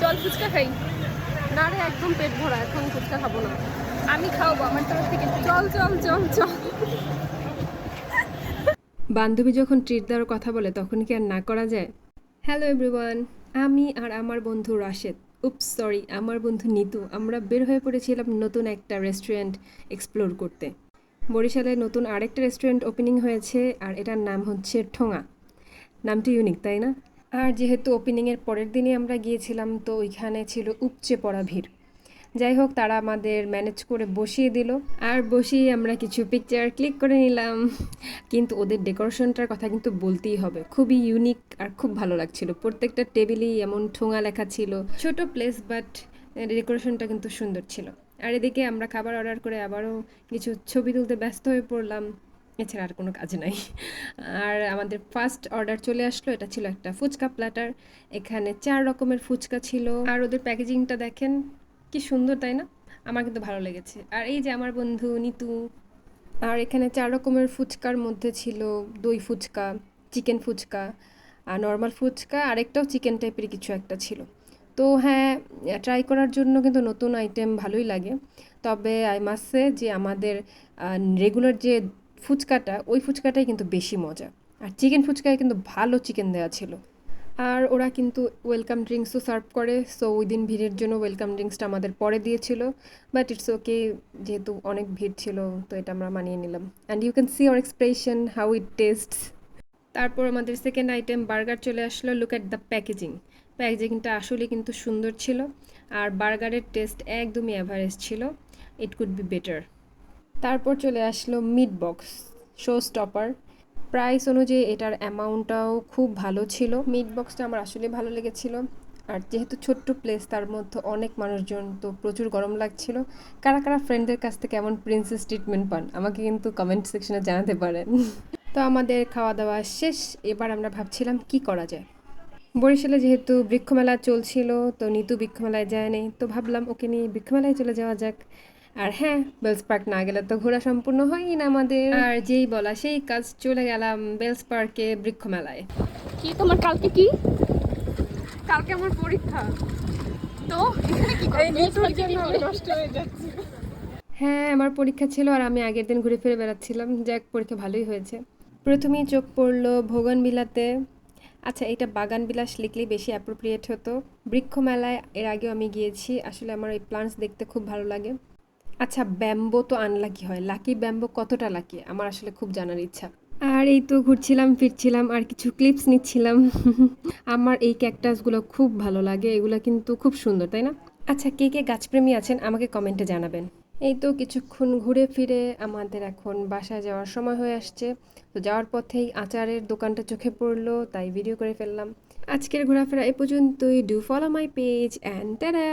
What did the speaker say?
চল ফুচকা খাই। না রে, একদম পেট ভরা, এখন ফুচকা খাব না। আমি খাওয়াবো, আমার তরফ থেকে। চল চল চল চল। বান্ধবী যখন ট্রিট দেওয়ার কথা বলে তখন কি আর না করা যায়? হ্যালো এভরিওয়ান আমি আর আমার বন্ধু রাশেদ। উপস সরি আমার বন্ধু নিতু। আমরা বের হয়ে পড়েছিলাম নতুন একটা রেস্টুরেন্ট এক্সপ্লোর করতে। বরিশালে নতুন আরেকটা রেস্টুরেন্ট ওপেনিং হয়েছে, আর এটার নাম হচ্ছে ঠোঙা। নামটি ইউনিক তাই না? আর যেহেতু ওপেনিংয়ের পরের দিনই আমরা গিয়েছিলাম, তো ওইখানে ছিল উপচে পড়া ভিড়। যাই হোক, তারা আমাদের ম্যানেজ করে বসিয়ে দিল। আর বসিয়ে আমরা কিছু পিকচার ক্লিক করে নিলাম। কিন্তু ওদের ডেকোরেশনটার কথা কিন্তু বলতেই হবে। খুবই ইউনিক আর খুব ভালো লাগছিল। প্রত্যেকটা টেবিলেই এমন ঠোঙা লেখা ছিল। ছোট প্লেস বাট ডেকোরেশনটা কিন্তু সুন্দর ছিল। আর এদিকে আমরা খাবার অর্ডার করে আবারও কিছু ছবি তুলতে ব্যস্ত হয়ে পড়লাম। এছাড়া আর কোনো কাজ নাই। আর আমাদের ফার্স্ট অর্ডার চলে আসলো, এটা ছিল একটা ফুচকা প্ল্যাটার এখানে চার রকমের ফুচকা ছিল। আর ওদের প্যাকেজিংটা দেখেন, কি সুন্দর, তাই না? আমার কিন্তু ভালো লেগেছে। আর এই যে আমার বন্ধু নিতু, আর এখানে চার রকমের ফুচকার মধ্যে ছিল দই ফুচকা চিকেন ফুচকা, আর নর্মাল ফুচকা, আরেকটাও চিকেন টাইপের কিছু একটা ছিল। তো হ্যাঁ ট্রাই করার জন্য কিন্তু নতুন আইটেম ভালোই লাগে। তবে আই মাসে যে আমাদের রেগুলার যে ফুচকাটা, ওই ফুচকাটাই কিন্তু বেশি মজা। আর চিকেন ফুচকায় কিন্তু ভালো চিকেন দেওয়া ছিল। আর ওরা কিন্তু ওয়েলকাম ড্রিঙ্কসও সার্ভ করে সো ওই দিন ভিড়ের জন্য ওয়েলকাম ড্রিঙ্কসটা আমাদের পরে দিয়েছিল। বাট ইটস ওকে যেহেতু অনেক ভিড় ছিল, তো এটা আমরা মানিয়ে নিলাম। And you can see our expression how it taste তারপর আমাদের সেকেন্ড আইটেম বার্গার চলে আসলো লুক অ্যাট দ্য প্যাকেজিং প্যাকেজিংটা আসলে কিন্তু সুন্দর ছিল, আর বার্গারের টেস্ট একদমই অ্যাভারেজ ছিল। ইট কুড বি বেটার তারপর চলে আসলো meat box show stopper price অনুযায়ী এটার অ্যামাউন্টটাও খুব ভালো ছিল। মিট বক্সটা আমার আসলে ভালো লেগেছিল। আর যেহেতু ছোট্ট প্লেস তার মধ্যে অনেক মানুষজন তো প্রচুর গরম লাগছিল। কারা কারা ফ্রেন্ডদের কাছ থেকে এমন প্রিন্সেস ট্রিটমেন্ট পান, আমাকে কিন্তু কমেন্ট সেকশনে জানাতে পারেন। তো আমাদের খাওয়া দাওয়া শেষ। এবার আমরা ভাবছিলাম কি করা যায়? বরিশালে যেহেতু বৃক্ষমেলা চলছিল, তো নিতু বৃক্ষমেলায় যায়নি তো ভাবলাম ওকে নিয়ে বৃক্ষমেলায় চলে যাওয়া যাক। আর হ্যাঁ বেলস পার্ক না গেলে তো ঘোরা সম্পূর্ণ হয়ই না আমাদের। আর যেই বলা সেই কাজ চলে গেলাম বেলস পার্কে বৃক্ষমেলায়। কি তোমার কালকে কি? কালকে আমার পরীক্ষা। তো এখানে কি নষ্ট হয়ে যাচ্ছি। হ্যাঁ আমার পরীক্ষা ছিল আর আমি আগের দিন ঘুরে ফিরে বেড়াচ্ছিলাম। যাক পরীক্ষা ভালোই হয়েছে। প্রথমেই চোখ পড়ল ভোগন বিলাতে আচ্ছা এটা বাগান বিলাস লিখলেই বেশি অ্যাপ্রোপ্রিয়েট হতো। বৃক্ষ মেলায় এর আগেও আমি গিয়েছি। আসলে আমার এই প্লান্টস দেখতে খুব ভালো লাগে। আচ্ছা ব্যাম্বো তো আনলাকি হয়। লাকি ব্যাম্বো কতটা লাকি? আমার আসলে খুব জানার ইচ্ছা। আর এই তো ঘুরছিলাম ফিরছিলাম আর কিছু ক্লিপস নিচ্ছিলাম। আমার এই ক্যাকটাসগুলো খুব ভালো লাগে এগুলো কিন্তু খুব সুন্দর তাই না? আচ্ছা কে কে গাছপ্রেমী আছেন আমাকে কমেন্টে জানাবেন। এই তো কিছুক্ষণ ঘুরে ফিরে আমাদের এখন বাসায় যাওয়ার সময় হয়ে আসছে। তো যাওয়ার পথেই আচারের দোকানটা চোখে পড়ল তাই ভিডিও করে ফেললাম। আজকের ঘোরাফেরা এ পর্যন্তই। Do follow my page and tata